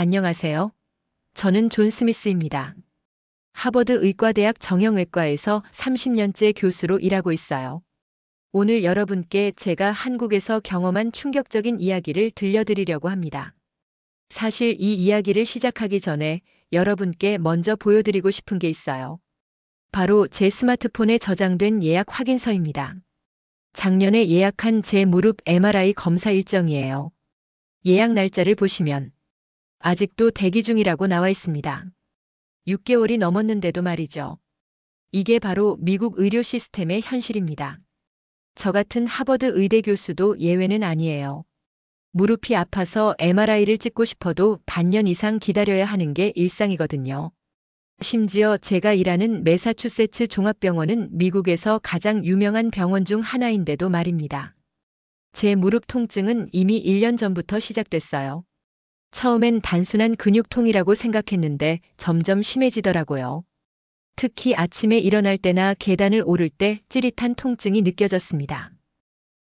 안녕하세요. 저는 존 스미스입니다. 하버드 의과대학 정형외과에서 30년째 교수로 일하고 있어요. 오늘 여러분께 제가 한국에서 경험한 충격적인 이야기를 들려드리려고 합니다. 사실 이 이야기를 시작하기 전에 여러분께 먼저 보여드리고 싶은 게 있어요. 바로 제 스마트폰에 저장된 예약 확인서입니다. 작년에 예약한 제 무릎 MRI 검사 일정이에요. 예약 날짜를 보시면 아직도 대기 중이라고 나와 있습니다. 6개월이 넘었는데도 말이죠. 이게 바로 미국 의료 시스템의 현실입니다. 저 같은 하버드 의대 교수도 예외는 아니에요. 무릎이 아파서 MRI를 찍고 싶어도 반년 이상 기다려야 하는 게 일상이거든요. 심지어 제가 일하는 매사추세츠 종합병원은 미국에서 가장 유명한 병원 중 하나인데도 말입니다. 제 무릎 통증은 이미 1년 전부터 시작됐어요. 처음엔 단순한 근육통이라고 생각했는데 점점 심해지더라고요. 특히 아침에 일어날 때나 계단을 오를 때 찌릿한 통증이 느껴졌습니다.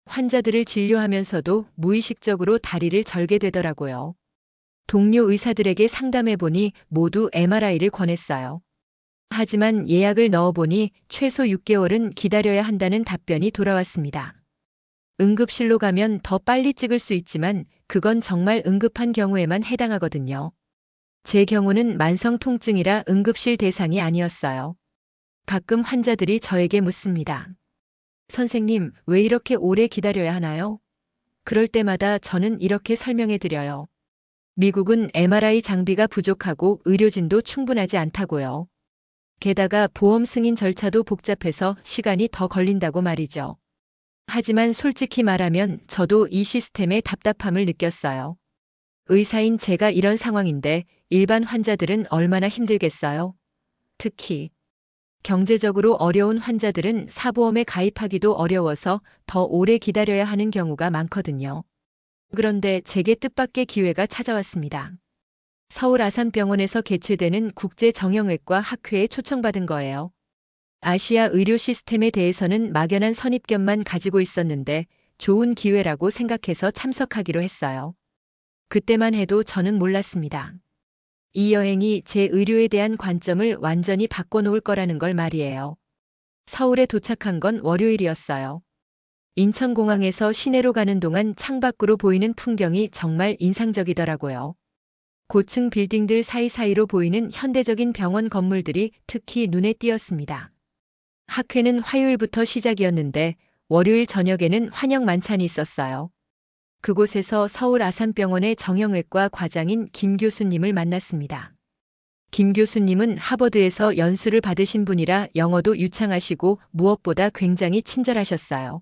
환자들을 진료하면서도 무의식적으로 다리를 절게 되더라고요. 동료 의사들에게 상담해보니 모두 MRI를 권했어요. 하지만 예약을 넣어보니 최소 6개월은 기다려야 한다는 답변이 돌아왔습니다. 응급실로 가면 더 빨리 찍을 수 있지만 그건 정말 응급한 경우에만 해당하거든요. 제 경우는 만성 통증이라 응급실 대상이 아니었어요. 가끔 환자들이 저에게 묻습니다. 선생님, 왜 이렇게 오래 기다려야 하나요? 그럴 때마다 저는 이렇게 설명해 드려요. 미국은 MRI 장비가 부족하고 의료진도 충분하지 않다고요. 게다가 보험 승인 절차도 복잡해서 시간이 더 걸린다고 말이죠. 하지만 솔직히 말하면 저도 이 시스템의 답답함을 느꼈어요. 의사인 제가 이런 상황인데 일반 환자들은 얼마나 힘들겠어요? 특히 경제적으로 어려운 환자들은 사보험에 가입하기도 어려워서 더 오래 기다려야 하는 경우가 많거든요. 그런데 제게 뜻밖의 기회가 찾아왔습니다. 서울 아산병원에서 개최되는 국제정형외과 학회에 초청받은 거예요. 아시아 의료 시스템에 대해서는 막연한 선입견만 가지고 있었는데 좋은 기회라고 생각해서 참석하기로 했어요. 그때만 해도 저는 몰랐습니다. 이 여행이 제 의료에 대한 관점을 완전히 바꿔놓을 거라는 걸 말이에요. 서울에 도착한 건 월요일이었어요. 인천공항에서 시내로 가는 동안 창밖으로 보이는 풍경이 정말 인상적이더라고요. 고층 빌딩들 사이사이로 보이는 현대적인 병원 건물들이 특히 눈에 띄었습니다. 학회는 화요일부터 시작이었는데 월요일 저녁에는 환영 만찬이 있었어요. 그곳에서 서울 아산병원의 정형외과 과장인 김 교수님을 만났습니다. 김 교수님은 하버드에서 연수를 받으신 분이라 영어도 유창하시고 무엇보다 굉장히 친절하셨어요.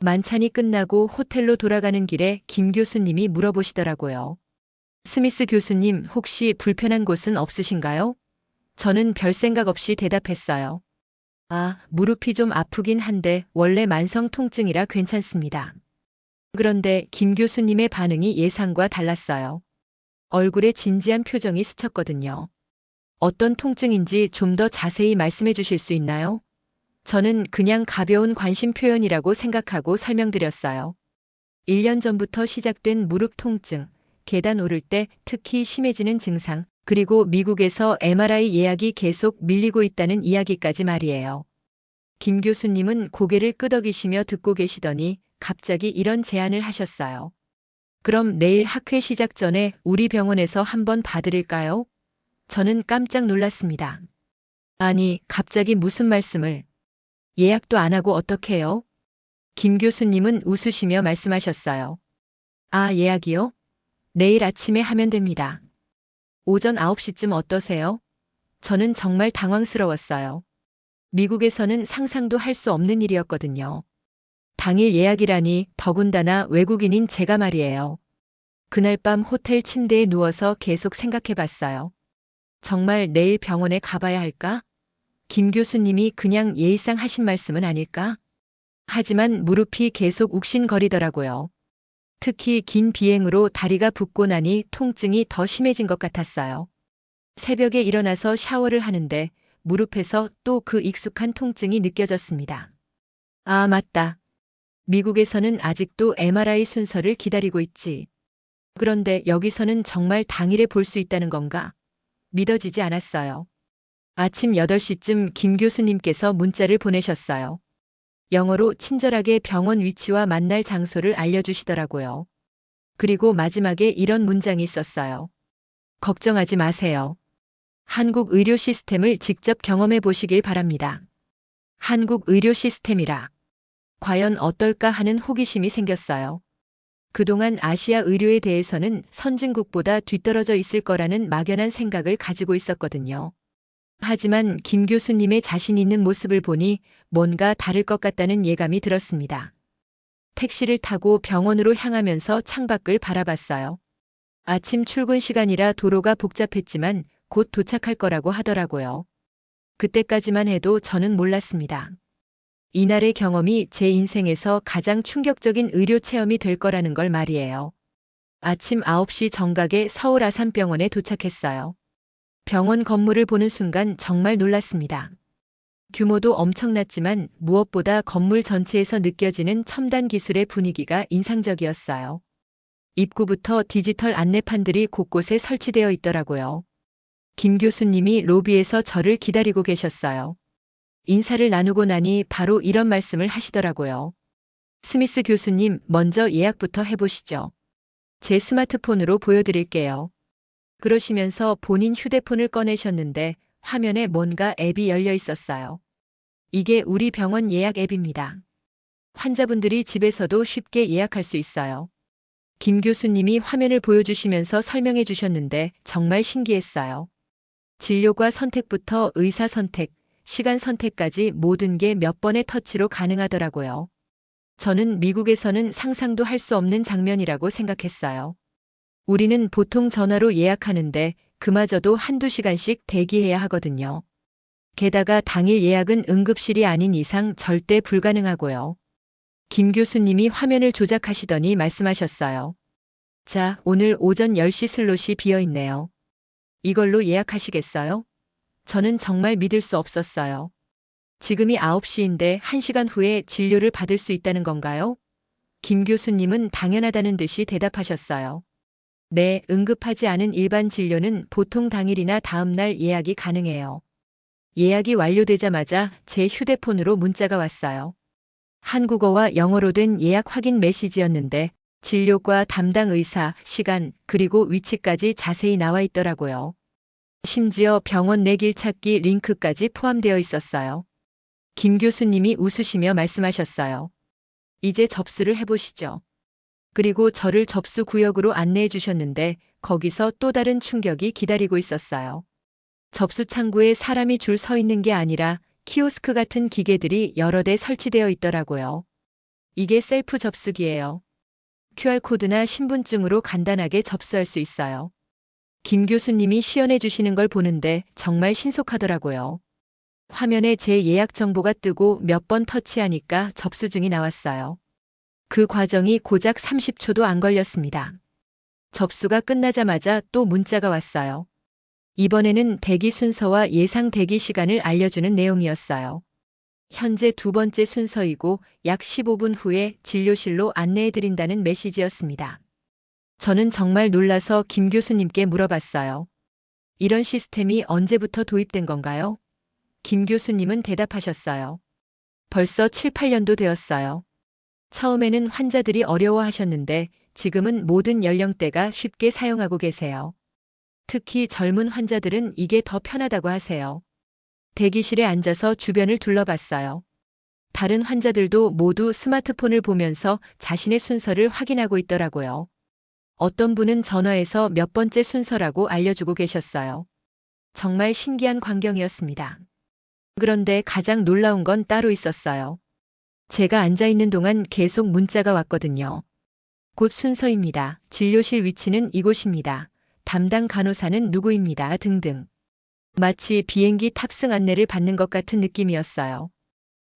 만찬이 끝나고 호텔로 돌아가는 길에 김 교수님이 물어보시더라고요. 스미스 교수님 혹시 불편한 곳은 없으신가요? 저는 별 생각 없이 대답했어요. 아, 무릎이 좀 아프긴 한데 원래 만성 통증이라 괜찮습니다. 그런데 김 교수님의 반응이 예상과 달랐어요. 얼굴에 진지한 표정이 스쳤거든요. 어떤 통증인지 좀 더 자세히 말씀해 주실 수 있나요? 저는 그냥 가벼운 관심 표현이라고 생각하고 설명드렸어요. 1년 전부터 시작된 무릎 통증, 계단 오를 때 특히 심해지는 증상, 그리고 미국에서 MRI 예약이 계속 밀리고 있다는 이야기까지 말이에요. 김 교수님은 고개를 끄덕이시며 듣고 계시더니 갑자기 이런 제안을 하셨어요. 그럼 내일 학회 시작 전에 우리 병원에서 한번 봐드릴까요? 저는 깜짝 놀랐습니다. 아니, 갑자기 무슨 말씀을. 예약도 안 하고 어떡해요? 김 교수님은 웃으시며 말씀하셨어요. 아, 예약이요? 내일 아침에 하면 됩니다. 오전 9시쯤 어떠세요? 저는 정말 당황스러웠어요. 미국에서는 상상도 할 수 없는 일이었거든요. 당일 예약이라니 더군다나 외국인인 제가 말이에요. 그날 밤 호텔 침대에 누워서 계속 생각해 봤어요. 정말 내일 병원에 가봐야 할까? 김 교수님이 그냥 예의상 하신 말씀은 아닐까? 하지만 무릎이 계속 욱신거리더라고요. 특히 긴 비행으로 다리가 붓고 나니 통증이 더 심해진 것 같았어요. 새벽에 일어나서 샤워를 하는데 무릎에서 또 그 익숙한 통증이 느껴졌습니다. 아, 맞다. 미국에서는 아직도 MRI 순서를 기다리고 있지. 그런데 여기서는 정말 당일에 볼 수 있다는 건가? 믿어지지 않았어요. 아침 8시쯤 김 교수님께서 문자를 보내셨어요. 영어로 친절하게 병원 위치와 만날 장소를 알려주시더라고요. 그리고 마지막에 이런 문장이 있었어요. 걱정하지 마세요. 한국 의료 시스템을 직접 경험해 보시길 바랍니다. 한국 의료 시스템이라. 과연 어떨까 하는 호기심이 생겼어요. 그동안 아시아 의료에 대해서는 선진국보다 뒤떨어져 있을 거라는 막연한 생각을 가지고 있었거든요. 하지만 김 교수님의 자신 있는 모습을 보니 뭔가 다를 것 같다는 예감이 들었습니다. 택시를 타고 병원으로 향하면서 창밖을 바라봤어요. 아침 출근 시간이라 도로가 복잡했지만 곧 도착할 거라고 하더라고요. 그때까지만 해도 저는 몰랐습니다. 이날의 경험이 제 인생에서 가장 충격적인 의료 체험이 될 거라는 걸 말이에요. 아침 9시 정각에 서울 아산병원에 도착했어요. 병원 건물을 보는 순간 정말 놀랐습니다. 규모도 엄청났지만 무엇보다 건물 전체에서 느껴지는 첨단 기술의 분위기가 인상적이었어요. 입구부터 디지털 안내판들이 곳곳에 설치되어 있더라고요. 김 교수님이 로비에서 저를 기다리고 계셨어요. 인사를 나누고 나니 바로 이런 말씀을 하시더라고요. 스미스 교수님, 먼저 예약부터 해보시죠. 제 스마트폰으로 보여드릴게요. 그러시면서 본인 휴대폰을 꺼내셨는데 화면에 뭔가 앱이 열려 있었어요. 이게 우리 병원 예약 앱입니다. 환자분들이 집에서도 쉽게 예약할 수 있어요. 김 교수님이 화면을 보여주시면서 설명해 주셨는데 정말 신기했어요. 진료과 선택부터 의사 선택, 시간 선택까지 모든 게 몇 번의 터치로 가능하더라고요. 저는 미국에서는 상상도 할 수 없는 장면이라고 생각했어요. 우리는 보통 전화로 예약하는데 그마저도 한두 시간씩 대기해야 하거든요. 게다가 당일 예약은 응급실이 아닌 이상 절대 불가능하고요. 김 교수님이 화면을 조작하시더니 말씀하셨어요. 자, 오늘 오전 10시 슬롯이 비어 있네요. 이걸로 예약하시겠어요? 저는 정말 믿을 수 없었어요. 지금이 9시인데 1시간 후에 진료를 받을 수 있다는 건가요? 김 교수님은 당연하다는 듯이 대답하셨어요. 네, 응급하지 않은 일반 진료는 보통 당일이나 다음날 예약이 가능해요. 예약이 완료되자마자 제 휴대폰으로 문자가 왔어요. 한국어와 영어로 된 예약 확인 메시지였는데 진료과 담당 의사, 시간, 그리고 위치까지 자세히 나와 있더라고요. 심지어 병원 내 길 찾기 링크까지 포함되어 있었어요. 김 교수님이 웃으시며 말씀하셨어요. 이제 접수를 해보시죠. 그리고 저를 접수 구역으로 안내해 주셨는데 거기서 또 다른 충격이 기다리고 있었어요. 접수 창구에 사람이 줄 서 있는 게 아니라 키오스크 같은 기계들이 여러 대 설치되어 있더라고요. 이게 셀프 접수기예요. QR코드나 신분증으로 간단하게 접수할 수 있어요. 김 교수님이 시연해 주시는 걸 보는데 정말 신속하더라고요. 화면에 제 예약 정보가 뜨고 몇 번 터치하니까 접수증이 나왔어요. 그 과정이 고작 30초도 안 걸렸습니다. 접수가 끝나자마자 또 문자가 왔어요. 이번에는 대기 순서와 예상 대기 시간을 알려주는 내용이었어요. 현재 두 번째 순서이고 약 15분 후에 진료실로 안내해드린다는 메시지였습니다. 저는 정말 놀라서 김 교수님께 물어봤어요. 이런 시스템이 언제부터 도입된 건가요? 김 교수님은 대답하셨어요. 벌써 7, 8년도 되었어요. 처음에는 환자들이 어려워하셨는데 지금은 모든 연령대가 쉽게 사용하고 계세요. 특히 젊은 환자들은 이게 더 편하다고 하세요. 대기실에 앉아서 주변을 둘러봤어요. 다른 환자들도 모두 스마트폰을 보면서 자신의 순서를 확인하고 있더라고요. 어떤 분은 전화해서 몇 번째 순서라고 알려주고 계셨어요. 정말 신기한 광경이었습니다. 그런데 가장 놀라운 건 따로 있었어요. 제가 앉아 있는 동안 계속 문자가 왔거든요. 곧 순서입니다. 진료실 위치는 이곳입니다. 담당 간호사는 누구입니다. 등등. 마치 비행기 탑승 안내를 받는 것 같은 느낌이었어요.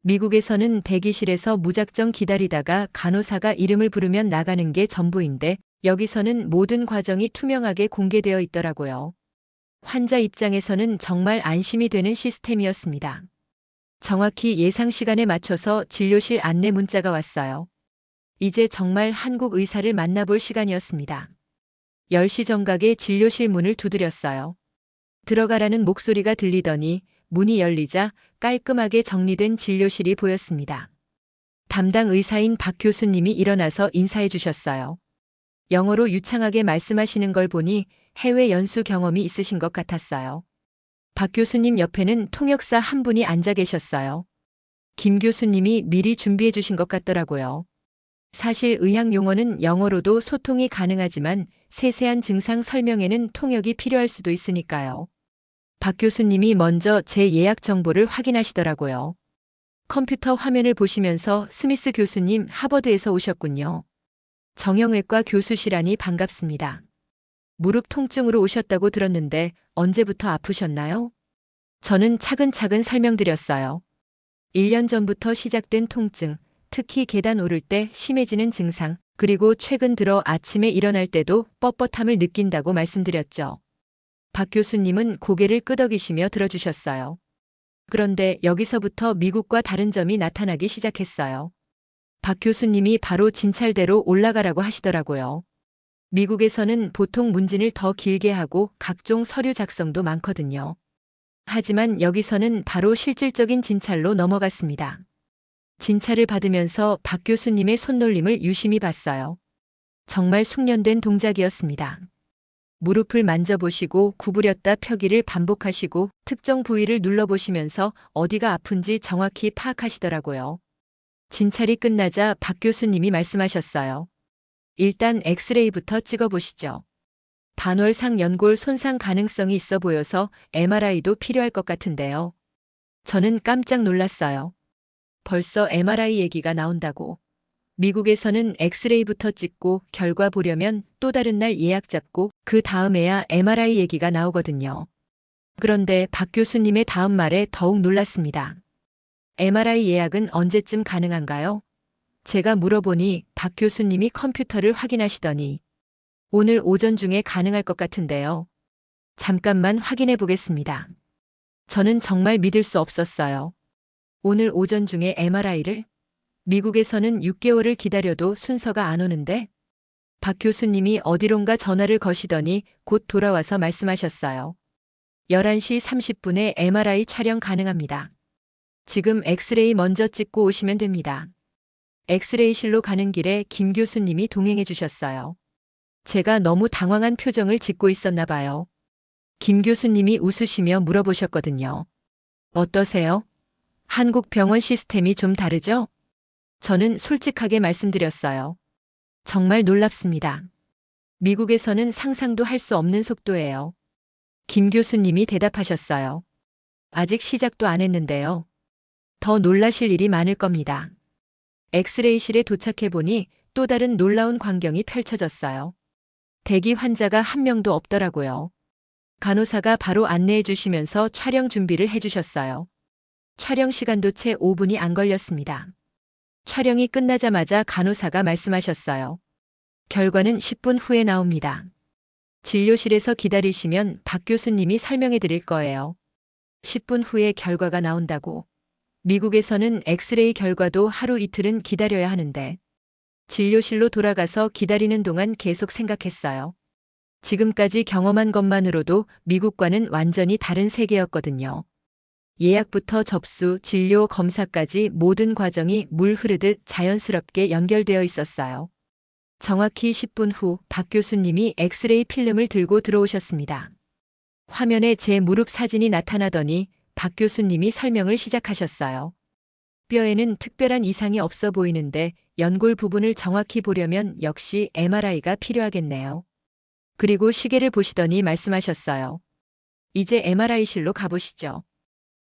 미국에서는 대기실에서 무작정 기다리다가 간호사가 이름을 부르면 나가는 게 전부인데 여기서는 모든 과정이 투명하게 공개되어 있더라고요. 환자 입장에서는 정말 안심이 되는 시스템이었습니다. 정확히 예상 시간에 맞춰서 진료실 안내 문자가 왔어요. 이제 정말 한국 의사를 만나볼 시간이었습니다. 10시 정각에 진료실 문을 두드렸어요. 들어가라는 목소리가 들리더니 문이 열리자 깔끔하게 정리된 진료실이 보였습니다. 담당 의사인 박 교수님이 일어나서 인사해 주셨어요. 영어로 유창하게 말씀하시는 걸 보니 해외 연수 경험이 있으신 것 같았어요. 박 교수님 옆에는 통역사 한 분이 앉아 계셨어요. 김 교수님이 미리 준비해 주신 것 같더라고요. 사실 의학 용어는 영어로도 소통이 가능하지만 세세한 증상 설명에는 통역이 필요할 수도 있으니까요. 박 교수님이 먼저 제 예약 정보를 확인하시더라고요. 컴퓨터 화면을 보시면서 스미스 교수님 하버드에서 오셨군요. 정형외과 교수시라니 반갑습니다. 무릎 통증으로 오셨다고 들었는데 언제부터 아프셨나요? 저는 차근차근 설명드렸어요. 1년 전부터 시작된 통증, 특히 계단 오를 때 심해지는 증상, 그리고 최근 들어 아침에 일어날 때도 뻣뻣함을 느낀다고 말씀드렸죠. 박 교수님은 고개를 끄덕이시며 들어주셨어요. 그런데 여기서부터 미국과 다른 점이 나타나기 시작했어요. 박 교수님이 바로 진찰대로 올라가라고 하시더라고요. 미국에서는 보통 문진을 더 길게 하고 각종 서류 작성도 많거든요. 하지만 여기서는 바로 실질적인 진찰로 넘어갔습니다. 진찰을 받으면서 박 교수님의 손놀림을 유심히 봤어요. 정말 숙련된 동작이었습니다. 무릎을 만져보시고 구부렸다 펴기를 반복하시고 특정 부위를 눌러보시면서 어디가 아픈지 정확히 파악하시더라고요. 진찰이 끝나자 박 교수님이 말씀하셨어요. 일단 엑스레이부터 찍어보시죠. 반월상 연골 손상 가능성이 있어 보여서 MRI도 필요할 것 같은데요. 저는 깜짝 놀랐어요. 벌써 MRI 얘기가 나온다고. 미국에서는 엑스레이부터 찍고 결과 보려면 또 다른 날 예약 잡고 그 다음에야 MRI 얘기가 나오거든요. 그런데 박 교수님의 다음 말에 더욱 놀랐습니다. MRI 예약은 언제쯤 가능한가요? 제가 물어보니 박 교수님이 컴퓨터를 확인하시더니 오늘 오전 중에 가능할 것 같은데요. 잠깐만 확인해 보겠습니다. 저는 정말 믿을 수 없었어요. 오늘 오전 중에 MRI를? 미국에서는 6개월을 기다려도 순서가 안 오는데? 박 교수님이 어디론가 전화를 거시더니 곧 돌아와서 말씀하셨어요. 11시 30분에 MRI 촬영 가능합니다. 지금 엑스레이 먼저 찍고 오시면 됩니다. 엑스레이실로 가는 길에 김 교수님이 동행해 주셨어요. 제가 너무 당황한 표정을 짓고 있었나 봐요. 김 교수님이 웃으시며 물어보셨거든요. 어떠세요? 한국 병원 시스템이 좀 다르죠? 저는 솔직하게 말씀드렸어요. 정말 놀랍습니다. 미국에서는 상상도 할 수 없는 속도예요. 김 교수님이 대답하셨어요. 아직 시작도 안 했는데요. 더 놀라실 일이 많을 겁니다. 엑스레이실에 도착해 보니 또 다른 놀라운 광경이 펼쳐졌어요. 대기 환자가 한 명도 없더라고요. 간호사가 바로 안내해 주시면서 촬영 준비를 해 주셨어요. 촬영 시간도 채 5분이 안 걸렸습니다. 촬영이 끝나자마자 간호사가 말씀하셨어요. 결과는 10분 후에 나옵니다. 진료실에서 기다리시면 박 교수님이 설명해 드릴 거예요. 10분 후에 결과가 나온다고. 미국에서는 엑스레이 결과도 하루 이틀은 기다려야 하는데 진료실로 돌아가서 기다리는 동안 계속 생각했어요. 지금까지 경험한 것만으로도 미국과는 완전히 다른 세계였거든요. 예약부터 접수, 진료, 검사까지 모든 과정이 물 흐르듯 자연스럽게 연결되어 있었어요. 정확히 10분 후 박 교수님이 엑스레이 필름을 들고 들어오셨습니다. 화면에 제 무릎 사진이 나타나더니 박 교수님이 설명을 시작하셨어요. 뼈에는 특별한 이상이 없어 보이는데 연골 부분을 정확히 보려면 역시 MRI가 필요하겠네요. 그리고 시계를 보시더니 말씀하셨어요. 이제 MRI실로 가보시죠.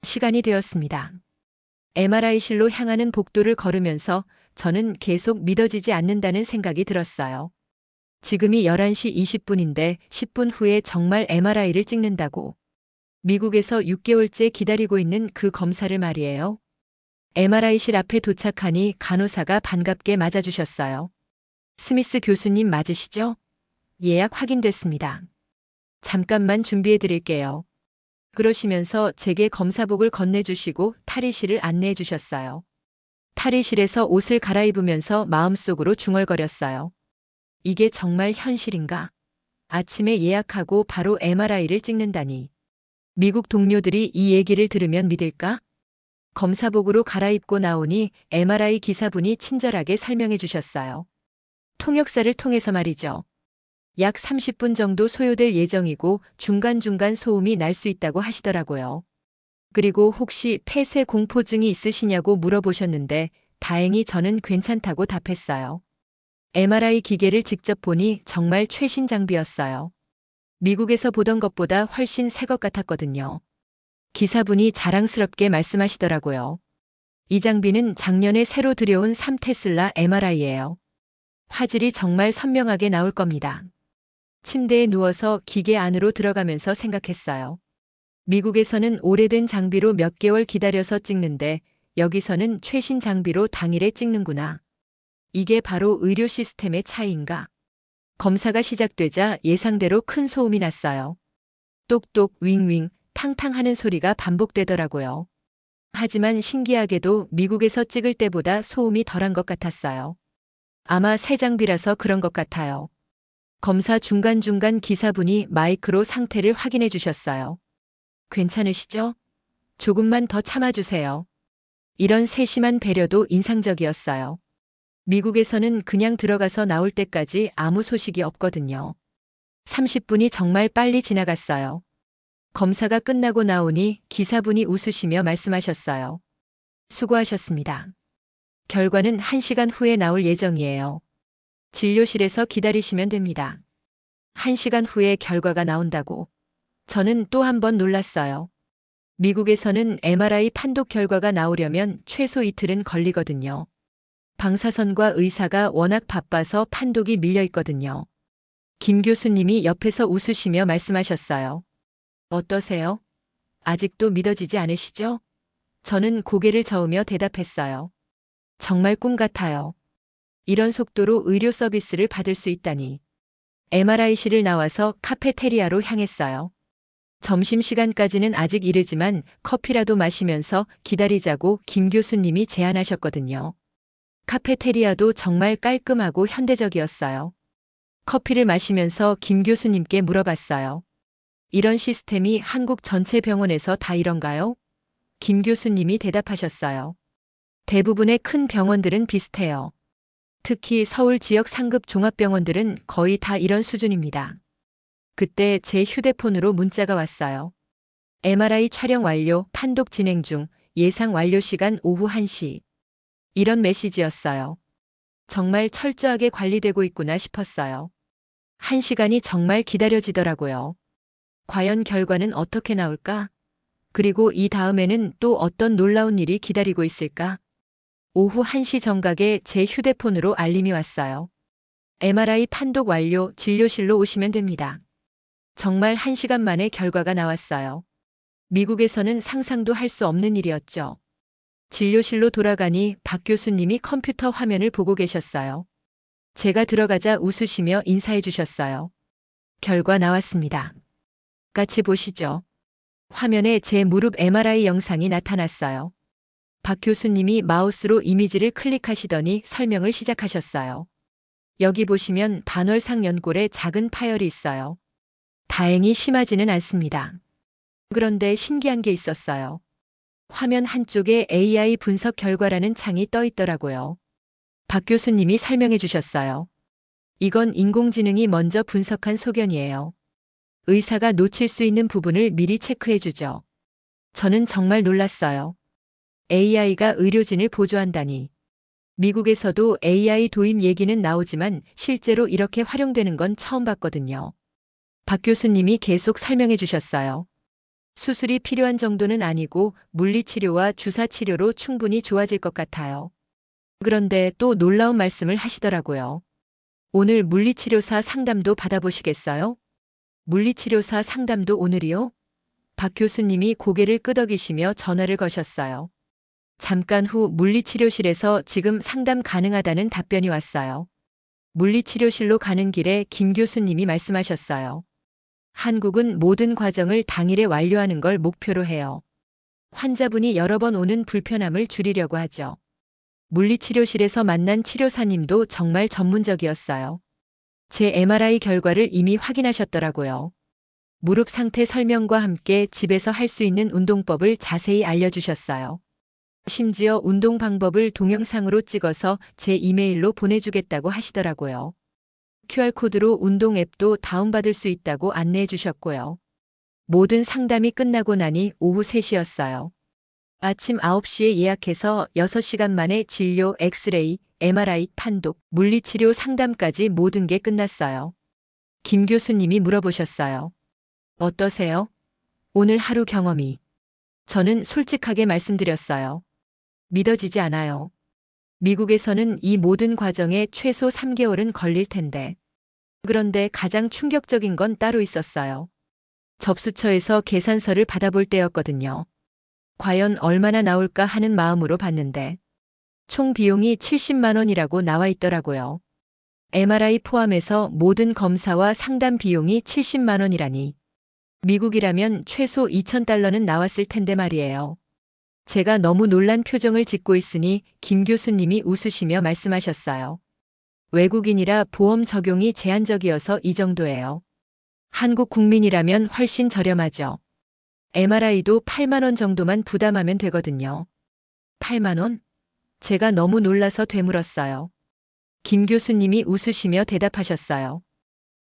시간이 되었습니다. MRI실로 향하는 복도를 걸으면서 저는 계속 믿어지지 않는다는 생각이 들었어요. 지금이 11시 20분인데 10분 후에 정말 MRI를 찍는다고. 미국에서 6개월째 기다리고 있는 그 검사를 말이에요. MRI실 앞에 도착하니 간호사가 반갑게 맞아주셨어요. 스미스 교수님 맞으시죠? 예약 확인됐습니다. 잠깐만 준비해 드릴게요. 그러시면서 제게 검사복을 건네주시고 탈의실을 안내해 주셨어요. 탈의실에서 옷을 갈아입으면서 마음속으로 중얼거렸어요. 이게 정말 현실인가? 아침에 예약하고 바로 MRI를 찍는다니. 미국 동료들이 이 얘기를 들으면 믿을까? 검사복으로 갈아입고 나오니 MRI 기사분이 친절하게 설명해 주셨어요. 통역사를 통해서 말이죠. 약 30분 정도 소요될 예정이고 중간중간 소음이 날 수 있다고 하시더라고요. 그리고 혹시 폐쇄 공포증이 있으시냐고 물어보셨는데 다행히 저는 괜찮다고 답했어요. MRI 기계를 직접 보니 정말 최신 장비였어요. 미국에서 보던 것보다 훨씬 새 것 같았거든요. 기사분이 자랑스럽게 말씀하시더라고요. 이 장비는 작년에 새로 들여온 3테슬라 MRI예요. 화질이 정말 선명하게 나올 겁니다. 침대에 누워서 기계 안으로 들어가면서 생각했어요. 미국에서는 오래된 장비로 몇 개월 기다려서 찍는데 여기서는 최신 장비로 당일에 찍는구나. 이게 바로 의료 시스템의 차이인가? 검사가 시작되자 예상대로 큰 소음이 났어요. 똑똑 윙윙 탕탕 하는 소리가 반복되더라고요. 하지만 신기하게도 미국에서 찍을 때보다 소음이 덜한 것 같았어요. 아마 새 장비라서 그런 것 같아요. 검사 중간중간 기사분이 마이크로 상태를 확인해 주셨어요. 괜찮으시죠? 조금만 더 참아주세요. 이런 세심한 배려도 인상적이었어요. 미국에서는 그냥 들어가서 나올 때까지 아무 소식이 없거든요. 30분이 정말 빨리 지나갔어요. 검사가 끝나고 나오니 기사분이 웃으시며 말씀하셨어요. 수고하셨습니다. 결과는 1시간 후에 나올 예정이에요. 진료실에서 기다리시면 됩니다. 1시간 후에 결과가 나온다고. 저는 또 한 번 놀랐어요. 미국에서는 MRI 판독 결과가 나오려면 최소 이틀은 걸리거든요. 방사선과 의사가 워낙 바빠서 판독이 밀려 있거든요. 김 교수님이 옆에서 웃으시며 말씀하셨어요. 어떠세요? 아직도 믿어지지 않으시죠? 저는 고개를 저으며 대답했어요. 정말 꿈 같아요. 이런 속도로 의료 서비스를 받을 수 있다니. MRI실을 나와서 카페테리아로 향했어요. 점심시간까지는 아직 이르지만 커피라도 마시면서 기다리자고 김 교수님이 제안하셨거든요. 카페테리아도 정말 깔끔하고 현대적이었어요. 커피를 마시면서 김 교수님께 물어봤어요. 이런 시스템이 한국 전체 병원에서 다 이런가요? 김 교수님이 대답하셨어요. 대부분의 큰 병원들은 비슷해요. 특히 서울 지역 상급 종합병원들은 거의 다 이런 수준입니다. 그때 제 휴대폰으로 문자가 왔어요. MRI 촬영 완료, 판독 진행 중, 예상 완료 시간 오후 1시. 이런 메시지였어요. 정말 철저하게 관리되고 있구나 싶었어요. 한 시간이 정말 기다려지더라고요. 과연 결과는 어떻게 나올까? 그리고 이 다음에는 또 어떤 놀라운 일이 기다리고 있을까? 오후 1시 정각에 제 휴대폰으로 알림이 왔어요. MRI 판독 완료, 진료실로 오시면 됩니다. 정말 1시간 만에 결과가 나왔어요. 미국에서는 상상도 할 수 없는 일이었죠. 진료실로 돌아가니 박 교수님이 컴퓨터 화면을 보고 계셨어요. 제가 들어가자 웃으시며 인사해 주셨어요. 결과 나왔습니다. 같이 보시죠. 화면에 제 무릎 MRI 영상이 나타났어요. 박 교수님이 마우스로 이미지를 클릭하시더니 설명을 시작하셨어요. 여기 보시면 반월상 연골에 작은 파열이 있어요. 다행히 심하지는 않습니다. 그런데 신기한 게 있었어요. 화면 한쪽에 AI 분석 결과라는 창이 떠 있더라고요. 박 교수님이 설명해 주셨어요. 이건 인공지능이 먼저 분석한 소견이에요. 의사가 놓칠 수 있는 부분을 미리 체크해 주죠. 저는 정말 놀랐어요. AI가 의료진을 보조한다니. 미국에서도 AI 도입 얘기는 나오지만 실제로 이렇게 활용되는 건 처음 봤거든요. 박 교수님이 계속 설명해 주셨어요. 수술이 필요한 정도는 아니고 물리치료와 주사치료로 충분히 좋아질 것 같아요. 그런데 또 놀라운 말씀을 하시더라고요. 오늘 물리치료사 상담도 받아보시겠어요? 물리치료사 상담도 오늘이요? 박 교수님이 고개를 끄덕이시며 전화를 거셨어요. 잠깐 후 물리치료실에서 지금 상담 가능하다는 답변이 왔어요. 물리치료실로 가는 길에 김 교수님이 말씀하셨어요. 한국은 모든 과정을 당일에 완료하는 걸 목표로 해요. 환자분이 여러 번 오는 불편함을 줄이려고 하죠. 물리치료실에서 만난 치료사님도 정말 전문적이었어요. 제 MRI 결과를 이미 확인하셨더라고요. 무릎 상태 설명과 함께 집에서 할 수 있는 운동법을 자세히 알려주셨어요. 심지어 운동 방법을 동영상으로 찍어서 제 이메일로 보내주겠다고 하시더라고요. QR코드로 운동 앱도 다운받을 수 있다고 안내해 주셨고요. 모든 상담이 끝나고 나니 오후 3시였어요. 아침 9시에 예약해서 6시간 만에 진료, 엑스레이, MRI, 판독, 물리치료 상담까지 모든 게 끝났어요. 김 교수님이 물어보셨어요. 어떠세요? 오늘 하루 경험이. 저는 솔직하게 말씀드렸어요. 믿어지지 않아요. 미국에서는 이 모든 과정에 최소 3개월은 걸릴 텐데. 그런데 가장 충격적인 건 따로 있었어요. 접수처에서 계산서를 받아볼 때였거든요. 과연 얼마나 나올까 하는 마음으로 봤는데 총 비용이 70만 원이라고 나와 있더라고요. MRI 포함해서 모든 검사와 상담 비용이 70만 원이라니. 미국이라면 최소 2,000달러는 나왔을 텐데 말이에요. 제가 너무 놀란 표정을 짓고 있으니 김 교수님이 웃으시며 말씀하셨어요. 외국인이라 보험 적용이 제한적이어서 이 정도예요. 한국 국민이라면 훨씬 저렴하죠. MRI도 8만원 정도만 부담하면 되거든요. 8만원? 제가 너무 놀라서 되물었어요. 김 교수님이 웃으시며 대답하셨어요.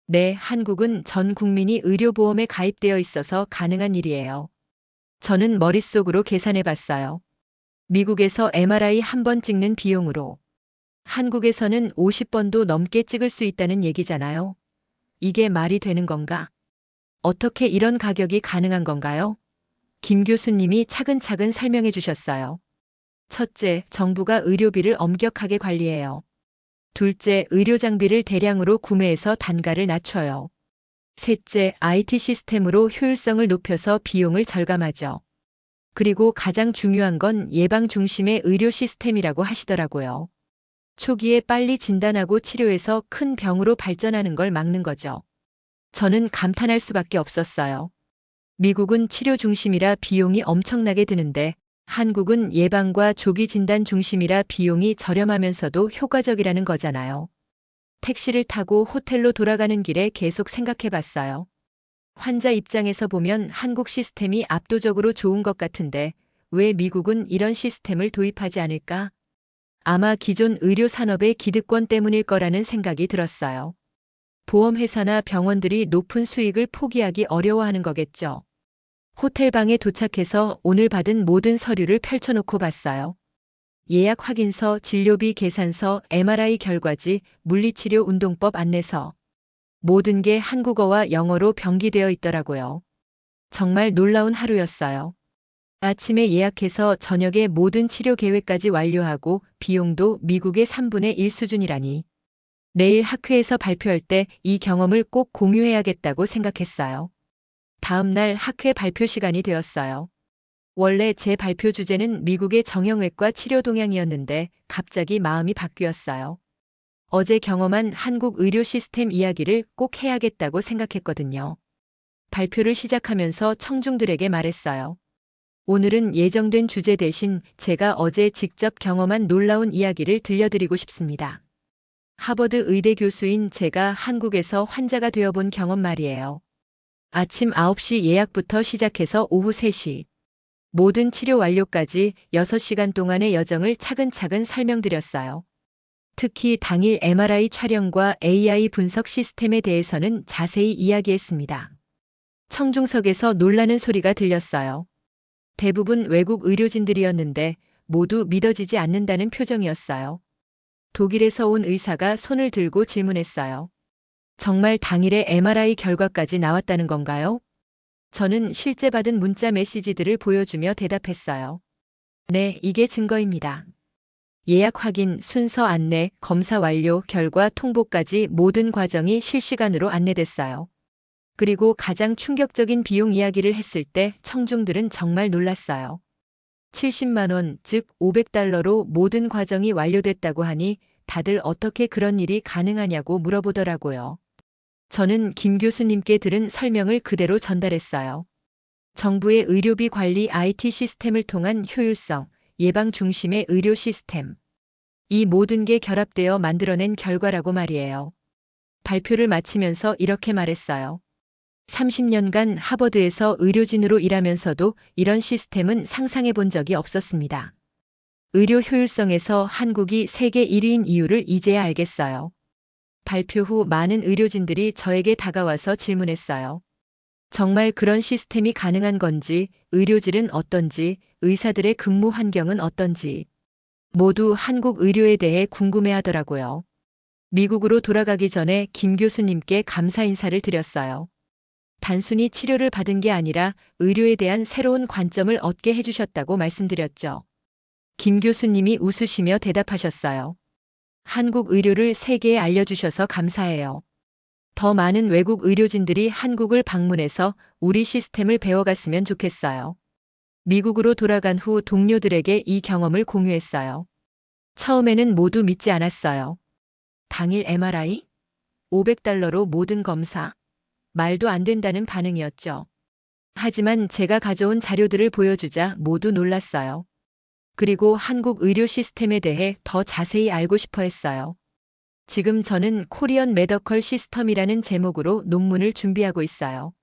네, 한국은 전 국민이 의료보험에 가입되어 있어서 가능한 일이에요. 저는 머릿속으로 계산해 봤어요. 미국에서 MRI 한 번 찍는 비용으로 한국에서는 50번도 넘게 찍을 수 있다는 얘기잖아요. 이게 말이 되는 건가? 어떻게 이런 가격이 가능한 건가요? 김 교수님이 차근차근 설명해 주셨어요. 첫째, 정부가 의료비를 엄격하게 관리해요. 둘째, 의료 장비를 대량으로 구매해서 단가를 낮춰요. 셋째, IT 시스템으로 효율성을 높여서 비용을 절감하죠. 그리고 가장 중요한 건 예방 중심의 의료 시스템이라고 하시더라고요. 초기에 빨리 진단하고 치료해서 큰 병으로 발전하는 걸 막는 거죠. 저는 감탄할 수밖에 없었어요. 미국은 치료 중심이라 비용이 엄청나게 드는데 한국은 예방과 조기 진단 중심이라 비용이 저렴하면서도 효과적이라는 거잖아요. 택시를 타고 호텔로 돌아가는 길에 계속 생각해 봤어요. 환자 입장에서 보면 한국 시스템이 압도적으로 좋은 것 같은데 왜 미국은 이런 시스템을 도입하지 않을까? 아마 기존 의료 산업의 기득권 때문일 거라는 생각이 들었어요. 보험회사나 병원들이 높은 수익을 포기하기 어려워하는 거겠죠. 호텔방에 도착해서 오늘 받은 모든 서류를 펼쳐놓고 봤어요. 예약 확인서, 진료비 계산서, MRI 결과지, 물리치료 운동법 안내서. 모든 게 한국어와 영어로 병기되어 있더라고요. 정말 놀라운 하루였어요. 아침에 예약해서 저녁에 모든 치료 계획까지 완료하고 비용도 미국의 3분의 1 수준이라니. 내일 학회에서 발표할 때 이 경험을 꼭 공유해야겠다고 생각했어요. 다음 날 학회 발표 시간이 되었어요. 원래 제 발표 주제는 미국의 정형외과 치료 동향이었는데 갑자기 마음이 바뀌었어요. 어제 경험한 한국 의료 시스템 이야기를 꼭 해야겠다고 생각했거든요. 발표를 시작하면서 청중들에게 말했어요. 오늘은 예정된 주제 대신 제가 어제 직접 경험한 놀라운 이야기를 들려드리고 싶습니다. 하버드 의대 교수인 제가 한국에서 환자가 되어본 경험 말이에요. 아침 9시 예약부터 시작해서 오후 3시. 모든 치료 완료까지 6시간 동안의 여정을 차근차근 설명드렸어요. 특히 당일 MRI 촬영과 AI 분석 시스템에 대해서는 자세히 이야기했습니다. 청중석에서 놀라는 소리가 들렸어요. 대부분 외국 의료진들이었는데 모두 믿어지지 않는다는 표정이었어요. 독일에서 온 의사가 손을 들고 질문했어요. 정말 당일에 MRI 결과까지 나왔다는 건가요? 저는 실제 받은 문자 메시지들을 보여주며 대답했어요. 네, 이게 증거입니다. 예약 확인, 순서 안내, 검사 완료, 결과 통보까지 모든 과정이 실시간으로 안내됐어요. 그리고 가장 충격적인 비용 이야기를 했을 때 청중들은 정말 놀랐어요. 70만 원, 즉 500달러로 모든 과정이 완료됐다고 하니 다들 어떻게 그런 일이 가능하냐고 물어보더라고요. 저는 김 교수님께 들은 설명을 그대로 전달했어요. 정부의 의료비 관리 IT 시스템을 통한 효율성, 예방 중심의 의료 시스템. 이 모든 게 결합되어 만들어낸 결과라고 말이에요. 발표를 마치면서 이렇게 말했어요. 30년간 하버드에서 의료진으로 일하면서도 이런 시스템은 상상해 본 적이 없었습니다. 의료 효율성에서 한국이 세계 1위인 이유를 이제야 알겠어요. 발표 후 많은 의료진들이 저에게 다가와서 질문했어요. 정말 그런 시스템이 가능한 건지, 의료질은 어떤지, 의사들의 근무 환경은 어떤지. 모두 한국 의료에 대해 궁금해 하더라고요. 미국으로 돌아가기 전에 김 교수님께 감사 인사를 드렸어요. 단순히 치료를 받은 게 아니라 의료에 대한 새로운 관점을 얻게 해주셨다고 말씀드렸죠. 김 교수님이 웃으시며 대답하셨어요. 한국 의료를 세계에 알려주셔서 감사해요. 더 많은 외국 의료진들이 한국을 방문해서 우리 시스템을 배워갔으면 좋겠어요. 미국으로 돌아간 후 동료들에게 이 경험을 공유했어요. 처음에는 모두 믿지 않았어요. 당일 MRI? 500달러로 모든 검사? 말도 안 된다는 반응이었죠. 하지만 제가 가져온 자료들을 보여주자 모두 놀랐어요. 그리고 한국 의료 시스템에 대해 더 자세히 알고 싶어 했어요. 지금 저는 코리언 메더컬 시스템이라는 제목으로 논문을 준비하고 있어요.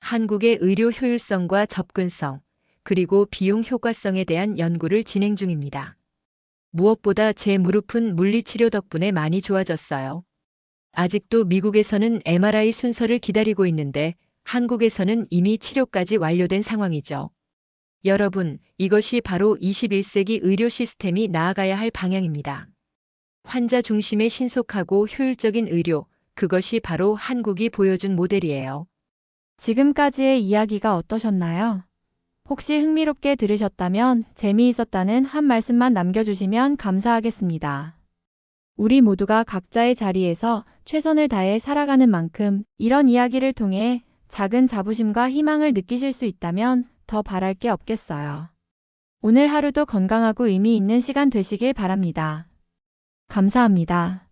한국의 의료 효율성과 접근성, 그리고 비용 효과성에 대한 연구를 진행 중입니다. 무엇보다 제 무릎은 물리치료 덕분에 많이 좋아졌어요. 아직도 미국에서는 MRI 순서를 기다리고 있는데 한국에서는 이미 치료까지 완료된 상황이죠. 여러분, 이것이 바로 21세기 의료 시스템이 나아가야 할 방향입니다. 환자 중심의 신속하고 효율적인 의료, 그것이 바로 한국이 보여준 모델이에요. 지금까지의 이야기가 어떠셨나요? 혹시 흥미롭게 들으셨다면 재미있었다는 한 말씀만 남겨주시면 감사하겠습니다. 우리 모두가 각자의 자리에서 최선을 다해 살아가는 만큼 이런 이야기를 통해 작은 자부심과 희망을 느끼실 수 있다면 더 바랄 게 없겠어요. 오늘 하루도 건강하고 의미 있는 시간 되시길 바랍니다. 감사합니다.